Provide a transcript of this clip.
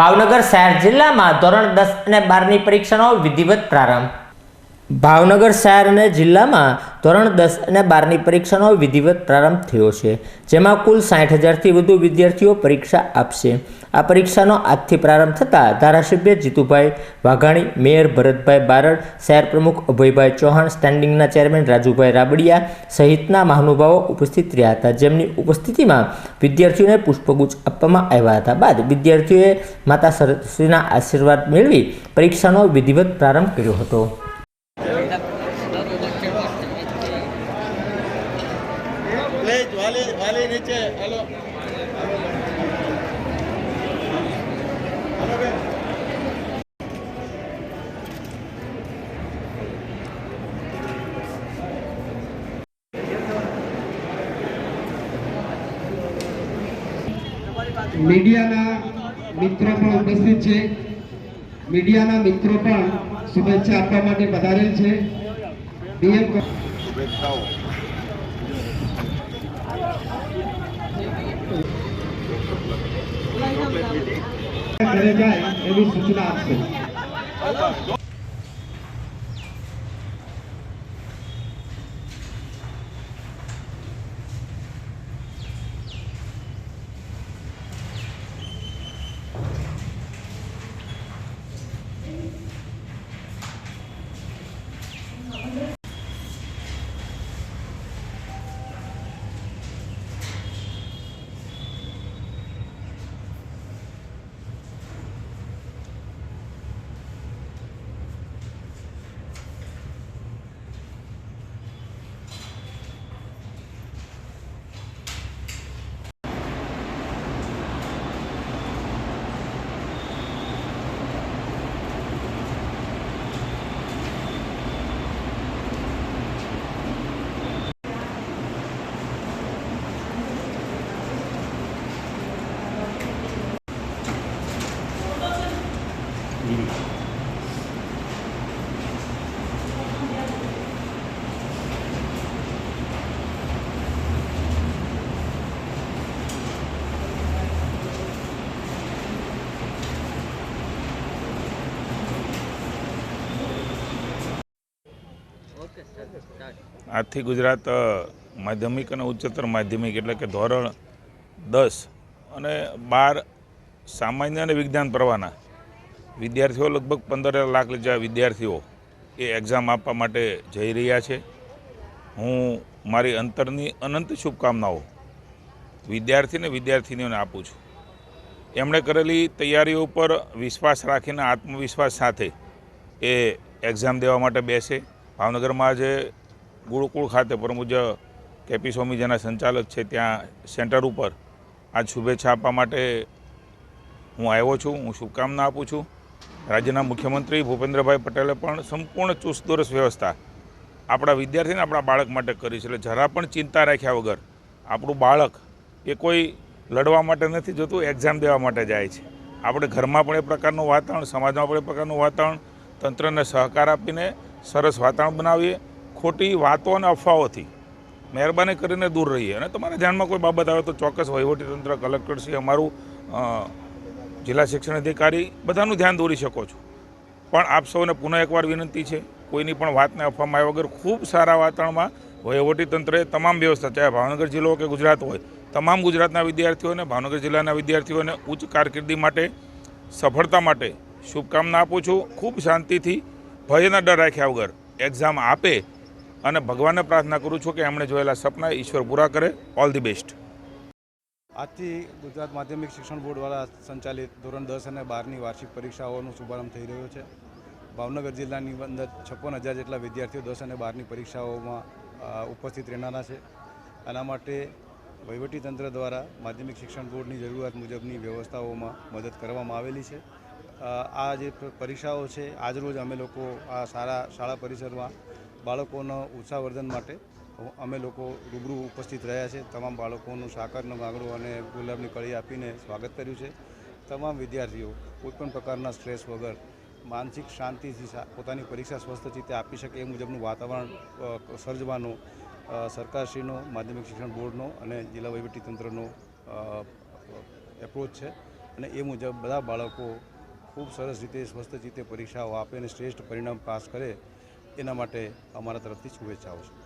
ભાવનગર શહેર જિલ્લામાં ધોરણ દસ અને બારની પરીક્ષાનો વિધિવત પ્રારંભ. ભાવનગર શહેર અને જિલ્લામાં ધોરણ દસ અને બારની પરીક્ષાનો વિધિવત પ્રારંભ થયો છે, જેમાં કુલ સાઠ હજારથી વધુ વિદ્યાર્થીઓ પરીક્ષા આપશે. આ પરીક્ષાનો આજથી પ્રારંભ થતાં ધારાસભ્ય જીતુભાઈ વાઘાણી, મેયર ભરતભાઈ બારડ, શહેર પ્રમુખ અભયભાઈ ચૌહાણ, સ્ટેન્ડિંગના ચેરમેન રાજુભાઈ રાબડિયા સહિતના મહાનુભાવો ઉપસ્થિત રહ્યા હતા. જેમની ઉપસ્થિતિમાં વિદ્યાર્થીઓને પુષ્પગુચ્છ આપવામાં આવ્યા હતા બાદ વિદ્યાર્થીઓએ માતા સરસ્વતીના આશીર્વાદ મેળવી પરીક્ષાનો વિધિવત પ્રારંભ કર્યો હતો. પ્લીઝ વાલી વાલી નીચે. હેલો. મીડિયાના મિત્રો પણ ઉપસ્થિત છે. મીડિયાના મિત્રો પણ શુભેચ્છા આપવા માટે પધારેલ છે. ડીએમ શુભેચ્છાઓ. ઘરે જાય એવી સૂચના આપશે. આજથી ગુજરાત માધ્યમિક અને ઉચ્ચતર માધ્યમિક એટલે કે ધોરણ દસ અને બાર સામાન્ય અને વિજ્ઞાન પ્રવાહના. વિદ્યાર્થીઓ લગભગ પંદર લાખ જેવા વિદ્યાર્થીઓ એ એક્ઝામ આપવા માટે જઈ રહ્યા છે. હું મારી અંતરની અનંત શુભકામનાઓ વિદ્યાર્થીને વિદ્યાર્થીનીઓને આપું છું. એમણે કરેલી તૈયારીઓ ઉપર વિશ્વાસ રાખીને આત્મવિશ્વાસ સાથે એ એક્ઝામ દેવા માટે બેસે. ભાવનગરમાં આજે ગુરુકુળ ખાતે પરમુજ કેપી સ્વામી જેના સંચાલક છે ત્યાં સેન્ટર ઉપર આ શુભેચ્છા આપવા માટે હું આવ્યો છું. હું શુભકામના આપું છું. રાજ્યના મુખ્યમંત્રી ભૂપેન્દ્રભાઈ પટેલે પણ સંપૂર્ણ ચુસ્ત દુરસ્ત વ્યવસ્થા આપણા વિદ્યાર્થીને આપણા બાળક માટે કરી છે. એટલે જરા પણ ચિંતા રાખ્યા વગર આપણું બાળક એ કોઈ લડવા માટે નથી જતું એક્ઝામ દેવા માટે જાય છે. આપણે ઘરમાં પણ એ પ્રકારનું વાતાવરણ, સમાજમાં પણ એ પ્રકારનું વાતાવરણ, તંત્રને સહકાર આપીને સરસ વાતાવરણ બનાવીએ, ખોટી વાતો અને અફવાઓથી મહેરબાની કરીને દૂર રહીએ. અને તમારા ધ્યાનમાં કોઈ બાબત આવે તો ચોક્કસ વહીવટીતંત્ર, કલેક્ટરશ્રી અમારું જિલ્લા શિક્ષણ અધિકારી બધાનું ધ્યાન દોરી શકો છો. પણ આપ સૌને પુનઃ એકવાર વિનંતી છે, કોઈની પણ વાતને અફવામાં આવ્યા વગર ખૂબ સારા વાતાવરણમાં વહીવટીતંત્રએ તમામ વ્યવસ્થા, ચાહે ભાવનગર જિલ્લો કે ગુજરાત હોય, તમામ ગુજરાતના વિદ્યાર્થીઓને ભાવનગર જિલ્લાના વિદ્યાર્થીઓને ઉચ્ચ કારકિર્દી માટે, સફળતા માટે શુભકામના આપું છું. ખૂબ શાંતિથી, ભયના ડર રાખ્યા વગર એક્ઝામ આપે અને ભગવાનને પ્રાર્થના કરું છું કે એમણે જોયેલા સપના ઈશ્વર પૂરા કરે. ઓલ ધી બેસ્ટ આજથી ગુજરાત માધ્યમિક શિક્ષણ બોર્ડ દ્વારા સંચાલિત ધોરણ દસ અને બારની વાર્ષિક પરીક્ષાઓનો શુભારંભ થઈ રહ્યો છે. ભાવનગર જિલ્લાની અંદર છપ્પન હજાર જેટલા વિદ્યાર્થીઓ દસ અને બારની પરીક્ષાઓમાં ઉપસ્થિત રહેનારા છે. આના માટે વહીવટીતંત્ર દ્વારા માધ્યમિક શિક્ષણ બોર્ડની જરૂરિયાત મુજબની વ્યવસ્થાઓમાં મદદ કરવામાં આવેલી છે. આ જે પરીક્ષાઓ છે આજરોજ અમે લોકો આ સારા શાળા પરિસરમાં બાળકોના ઉત્સાહવર્ધન માટે અમે લોકો રૂબરૂ ઉપસ્થિત રહ્યા છે. તમામ બાળકોનું સાકરનું ગાંગડું અને ગુલાબની કળી આપીને સ્વાગત કર્યું છે. તમામ વિદ્યાર્થીઓ કોઈપણ પ્રકારના સ્ટ્રેસ વગર માનસિક શાંતિથી પોતાની પરીક્ષા સ્વસ્થ રીતે આપી શકે એ મુજબનું વાતાવરણ સર્જવાનો સરકારશ્રીનો, માધ્યમિક શિક્ષણ બોર્ડનો અને જિલ્લા વહીવટીતંત્રનો એપ્રોચ છે. અને એ મુજબ બધા બાળકો ખૂબ સરસ રીતે સ્વસ્થ રીતે પરીક્ષાઓ આપે અને શ્રેષ્ઠ પરિણામ પાસ કરે એના માટે અમારા તરફથી શુભેચ્છાઓ છે.